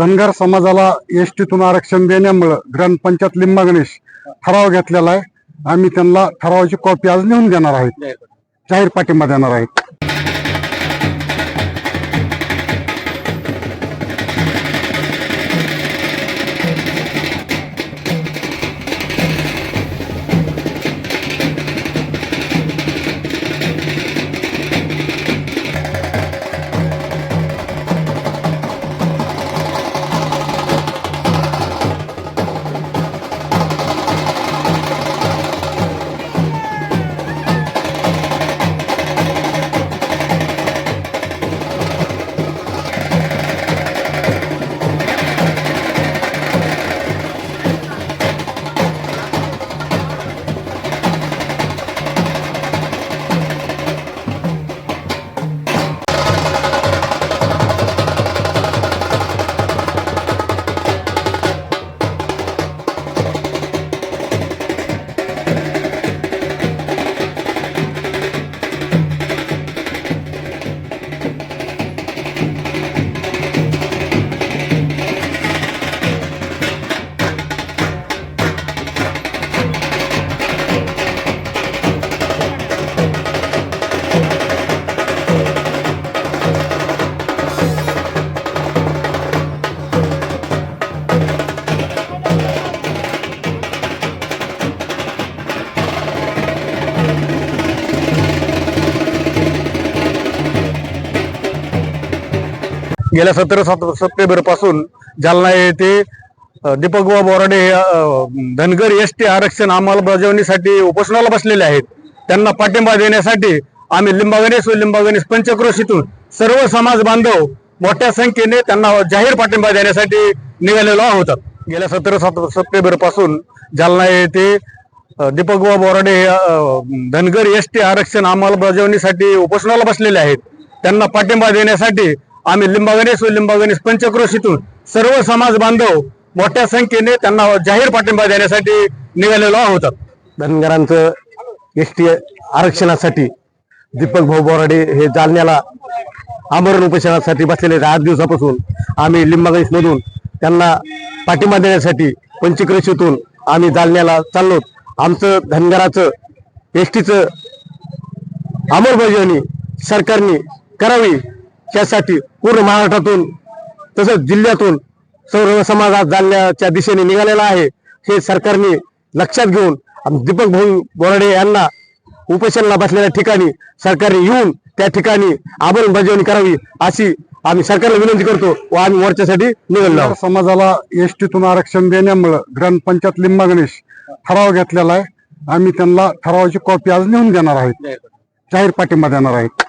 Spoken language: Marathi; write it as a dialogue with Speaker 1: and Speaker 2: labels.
Speaker 1: धनगर समाजाला एस टीतून आरक्षण देण्यामुळं ग्रामपंचायत लिंबा गणेश ठराव घेतलेला आहे. आम्ही त्यांना ठरावाची कॉपी आज नेऊन देणार आहेत. जाहीर पाठिंबा देणार आहेत.
Speaker 2: गेल्या सतरा सप्टेंबरपासून जालना येथे अ, दीपक बुवा बोराडे हे, धनगर एस टी आरक्षण अंमलबजावणीसाठी उपोषणाला बसलेले आहेत. त्यांना पाठिंबा देण्यासाठी आम्ही लिंबागणेश व लिंबागणेश पंचक्रोशीतून सर्व समाज बांधव मोठ्या संख्येने त्यांना जाहीर पाठिंबा देण्यासाठी निघालेलो आहोत. गेल्या सतरा सप्टेंबरपासून जालना येथे दीपक बुवा बोराडे हे, धनगर एस टी आरक्षण अंमलबजावणीसाठी उपोषणाला बसलेले आहेत. त्यांना पाठिंबा देण्यासाठी आम्ही लिंबागणेश व लिंबागणेश पंचक्रोशीतून सर्व समाज बांधव मोठ्या संख्येने त्यांना जाहीर पाठिंबा देण्यासाठी निघालेलो आहोत.
Speaker 3: धनगरांचं एस टी आरक्षणासाठी दीपक भाऊ बोराडे हे जालन्याला आमरण उपोषणासाठी बसलेले आठ दिवसापासून आम्ही लिंबागणेशमधून त्यांना पाठिंबा देण्यासाठी पंचक्रोशीतून आम्ही जालन्याला चाललो आमचं धनगराचं एस टीचं अंमलबजावणी सरकारने करावी. त्यासाठी पूर्ण महाराष्ट्रातून तसंच जिल्ह्यातून सर्व समाजात आज दिशेने निघालेला आहे. हे सरकारने लक्षात घेऊन दीपक भाऊ बोराडे यांना उपोषणाला बसलेल्या ठिकाणी सरकारने येऊन त्या ठिकाणी अंमलबजावणी करावी अशी आम्ही सरकारला विनंती करतो व आम्ही मोर्चासाठी निघालो
Speaker 1: समाजाला एसटीतून आरक्षण देण्यामुळं ग्रामपंचायत लिंबा गणेश ठराव घेतलेला आहे. आम्ही त्यांना ठरावाची कॉपी आज नेऊन देणार आहेत. जाहीर पाठिंबा देणार आहेत.